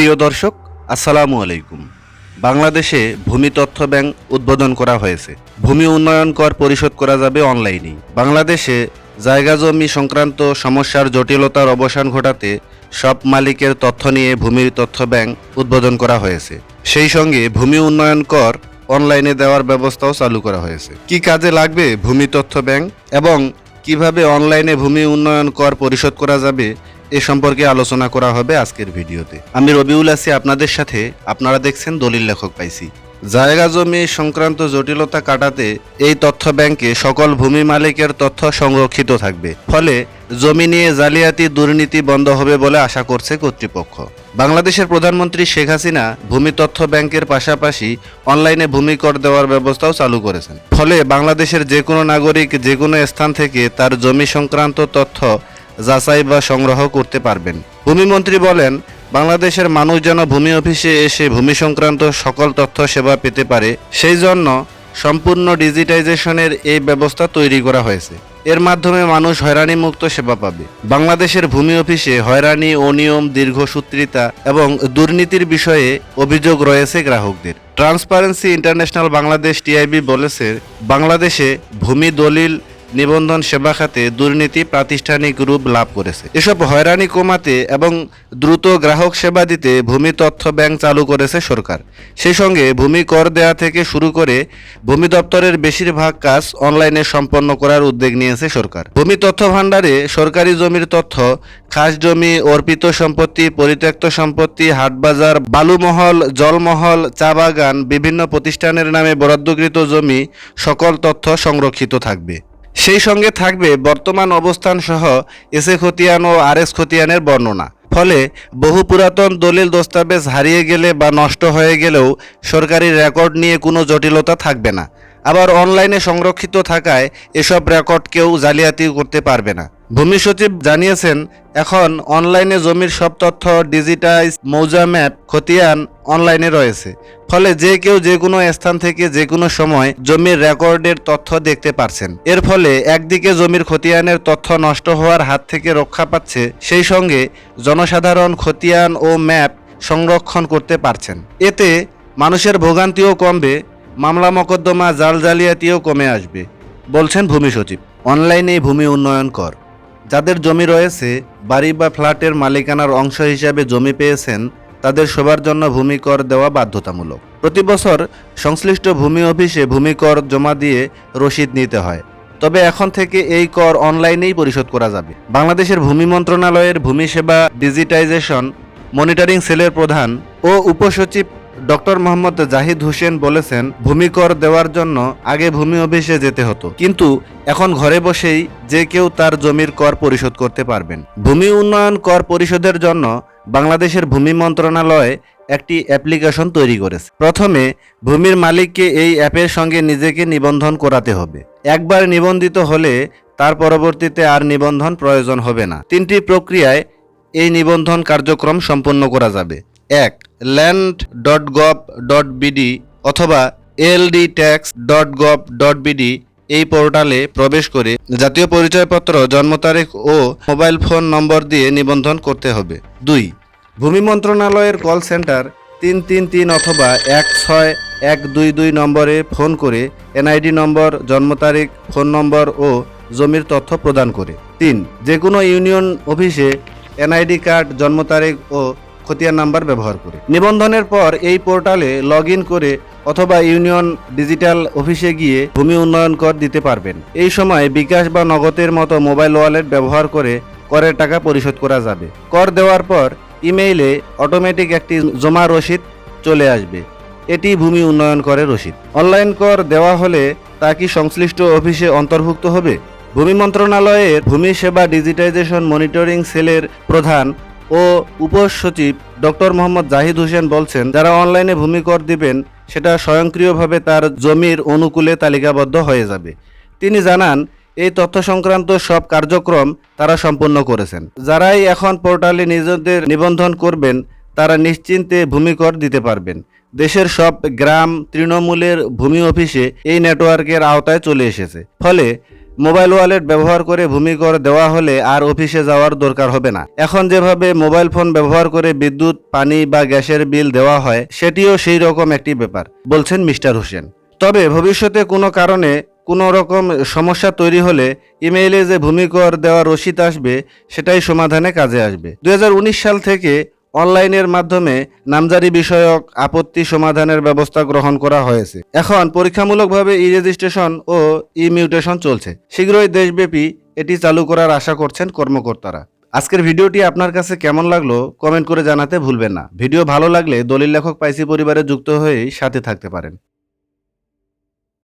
প্রিয় দর্শক, আসসালামু আলাইকুম। বাংলাদেশে ভূমি তথ্য ব্যাংক উদ্বোধন করা হয়েছে। ভূমি উন্নয়ন কর পরিশোধ করা যাবে অনলাইনেই। বাংলাদেশে জায়গা জমি সংক্রান্ত সমস্যার জটিলতার অবসান ঘটাতে সব মালিকের তথ্য নিয়ে ভূমির তথ্য ব্যাংক উদ্বোধন করা হয়েছে। সেই সঙ্গে ভূমি উন্নয়ন কর অনলাইনে দেওয়ার ব্যবস্থাও চালু করা হয়েছে। কি কাজে লাগবে ভূমি তথ্য ব্যাংক এবং কীভাবে অনলাইনে ভূমি উন্নয়ন কর পরিশোধ করা যাবে এ সম্পর্কে আলোচনা করা হবে আজকের ভিডিওতে। আমি রবিউল আছি আপনাদের সাথে। আপনারা দেখছেন দলিল লেখক পাইছি জায়গা জমি সংক্রান্ত জটিলতা কাটাতে এই তথ্য ব্যাংকে সকল ভূমি মালিকের তথ্য সংরক্ষিত থাকবে। ফলে জমি নিয়ে জালিয়াতি দুর্নীতি বন্ধ হবে বলে আশা করছে কর্তৃপক্ষ। বাংলাদেশের প্রধানমন্ত্রী শেখ হাসিনা ভূমি তথ্য ব্যাংকের পাশাপাশি অনলাইনে ভূমি কর দেওয়ার ব্যবস্থাও চালু করেছেন। ফলে বাংলাদেশের যে কোনো নাগরিক যে কোনো স্থান থেকে তার জমি সংক্রান্ত তথ্য যাচাই বা সংগ্রহ করতে পারবেন। ভূমিমন্ত্রী বলেন, বাংলাদেশের মানুষ যেন ভূমি অফিসে এসে ভূমি সংক্রান্ত সকল তথ্য সেবা পেতে পারে, সেই জন্য সম্পূর্ণ ডিজিটাইজেশনের এই ব্যবস্থা তৈরি করা হয়েছে। এর মাধ্যমে মানুষ হয়রানি মুক্ত সেবা পাবে। বাংলাদেশের ভূমি অফিসে হয়রানি অনিয়ম দীর্ঘসূত্রিতা এবং দুর্নীতির বিষয়ে অভিযোগ রয়েছে গ্রাহকদের। ট্রান্সপারেন্সি ইন্টারন্যাশনাল বাংলাদেশ টিআইবি বলেছে, বাংলাদেশে ভূমি দলিল নিবন্ধন সেবা খাতে দুর্নীতি প্রাতিষ্ঠানিক রূপ লাভ করেছে। এসব হয়রানি কমাতে এবং দ্রুত গ্রাহক সেবা দিতে ভূমি তথ্য ব্যাংক চালু করেছে সরকার। সেই সঙ্গে ভূমি কর দেয়া থেকে শুরু করে ভূমি দপ্তরের বেশিরভাগ কাজ অনলাইনে সম্পন্ন করার উদ্যোগ নিয়েছে সরকার। ভূমি তথ্য ভাণ্ডারে সরকারি জমির তথ্য, খাস জমি, অর্পিত সম্পত্তি, পরিত্যক্ত সম্পত্তি, হাটবাজার, বালুমহল, জলমহল, চা বাগান, বিভিন্ন প্রতিষ্ঠানের নামে বরাদ্দকৃত জমি, সকল তথ্য সংরক্ষিত থাকবে। সেই সঙ্গে থাকবে বর্তমান অবস্থান সহ এসে খতিয়ান ও আর এস খতিয়ানের বর্ণনা। ফলে বহু পুরাতন দলিল দস্তাবেজ হারিয়ে গেলে বা নষ্ট হয়ে গেলেও সরকারি রেকর্ড নিয়ে কোনো জটিলতা থাকবে না। আবার অনলাইনে সংরক্ষিত থাকায় এসব রেকর্ড কেউ জালিয়াতি করতে পারবে না। ভূমি সচিব জানিয়েছেন, এখন অনলাইনে জমির সব তথ্য, ডিজিটাইজ মৌজা ম্যাপ, খতিয়ান অনলাইনে রয়েছে। ফলে যে কেউ যে কোনো স্থান থেকে যে কোনো সময় জমির রেকর্ডের তথ্য দেখতে পারছেন। এর ফলে একদিকে জমির খতিয়ানের তথ্য নষ্ট হওয়ার হাত থেকে রক্ষা পাচ্ছে, সেই সঙ্গে জনসাধারণ খতিয়ান ও ম্যাপ সংরক্ষণ করতে পারছেন। এতে মানুষের ভোগান্তিও কমবে, মামলা মকদ্দমা জাল জালিয়াতিও কমে আসবে, বলছেন ভূমি সচিব। অনলাইনে ভূমি উন্নয়ন কর। যাদের জমি রয়েছে, বাড়ি বা ফ্ল্যাটের মালিকানার অংশ হিসাবে জমি পেয়েছেন তাদের সবার জন্য ভূমি কর দেওয়া বাধ্যতামূলক। প্রতি বছর সংশ্লিষ্ট ভূমি অফিসে ভূমি কর জমা দিয়ে রসিদ নিতে হয়। তবে এখন থেকে এই কর অনলাইনেই পরিশোধ করা যাবে। বাংলাদেশের ভূমি মন্ত্রণালয়ের ভূমি সেবা ডিজিটাইজেশন, মনিটরিং সেলের প্রধান ও উপসচিব ডক্টর মোহাম্মদ জাহিদ হোসেন বলেছেন ভূমি কর দেওয়ার জন্য আগে ভূমি অফিসে যেতে হতো। কিন্তু এখন ঘরে বসেই যে কেউ তার জমির কর পরিশোধ করতে পারবেন। ভূমি উন্নয়ন কর পরিশোধের জন্য বাংলাদেশের ভূমি মন্ত্রণালয় একটি অ্যাপ্লিকেশন তৈরি করেছে। প্রথমে ভূমির মালিককে এই অ্যাপের সঙ্গে নিজেকে নিবন্ধন করাতে হবে। একবার নিবন্ধিত হলে তার পরবর্তীতে আর নিবন্ধন প্রয়োজন হবে না। তিনটি প্রক্রিয়ায় এই নিবন্ধন কার্যক্রম সম্পন্ন করা যাবে। এক land dot gov dot BD অথবা LD tax dot gov dot BD এই পোর্টালে প্রবেশ করে জাতীয় পরিচয়পত্র, জন্ম তারিখ ও মোবাইল ফোন নম্বর দিয়ে নিবন্ধন করতে হবে। দুই, ভূমি মন্ত্রণালয়ের কল সেন্টার তিন তিন তিন অথবা এক ছয় এক দুই দুই নম্বরে ফোন করে এনআইডি নম্বর, জন্ম তারিখ ফোন নম্বর ও জমির তথ্য প্রদান করে। তিন যে কোনো ইউনিয়ন অফিসে এনআইডি কার্ড, জন্ম তারিখ ও খতিয়ান নাম্বার ব্যবহার করে। নিবন্ধনের পর এই পোর্টালে লগ করে অথবা ইউনিয়ন ডিজিটাল অফিসে গিয়ে ভূমি উন্নয়ন কর দিতে পারবেন। এই সময় বিকাশ বা নগদের মতো মোবাইল ওয়ালেট ব্যবহার করে করের টাকা পরিশোধ করা যাবে। কর দেওয়ার পর ইমেইলে অটোমেটিক একটি জমা রসিদ চলে আসবে। এটি ভূমি উন্নয়ন করে রসিদ। অনলাইন কর দেওয়া হলে তা কি সংশ্লিষ্ট অফিসে অন্তর্ভুক্ত হবে? ভূমি মন্ত্রণালয়ের ভূমি সেবা ডিজিটাইজেশন মনিটরিং সেলের প্রধান ও উপসচিব ডক্টর মোহাম্মদ জাহিদ হোসেন বলছেন, যারা অনলাইনে ভূমি কর দিবেন, সেটা স্বয়ংক্রিয়ভাবে তার জমির অনুকূলে তালিকাবদ্ধ হয়ে যাবে। তিনি জানান, এই তথ্য সংক্রান্ত সব কার্যক্রম তারা সম্পন্ন করেছেন। যারাই এখন পোর্টালে নিজেদের নিবন্ধন করবেন, তারা নিশ্চিন্তে ভূমিকর দিতে পারবেন। দেশের সব গ্রাম তৃণমূলের ভূমি অফিসে এই নেটওয়ার্কের আওতায় চলে এসেছে। ফলে মোবাইল ওয়ালেট ব্যবহার করে ভূমিকর দেওয়া হলে আর অফিসে যাওয়ার দরকার হবে না। এখন যেভাবে মোবাইল ফোন ব্যবহার করে বিদ্যুৎ, পানি বা গ্যাসের বিল দেওয়া হয়, সেটিও সেই রকম একটি ব্যাপার, বলছেন মিস্টার হোসেন। তবে ভবিষ্যতে কোনো কারণে কোনো রকম সমস্যা তৈরি হলে ইমেইলে যে ভূমিকর দেওয়া রসিদ আসবে, সেটাই সমাধানে কাজে আসবে। দু হাজার উনিশ সাল থেকে অনলাইনের মাধ্যমে নামজারি বিষয়ক আপত্তি সমাধানের ব্যবস্থা গ্রহণ করা হয়েছে। এখন পরীক্ষামূলকভাবে ই রেজিস্ট্রেশন ও ই মিউটেশন চলছে। শীঘ্রই দেশব্যাপী এটি চালু করার আশা করছেন কর্মকর্তারা। আজকের ভিডিওটি আপনার কাছে কেমন লাগল কমেন্ট করে জানাতে ভুলবেন না। ভিডিও ভালো লাগলে দলিল লেখক পাইসি পরিবারে যুক্ত হয়েই সাথে থাকতে পারেন।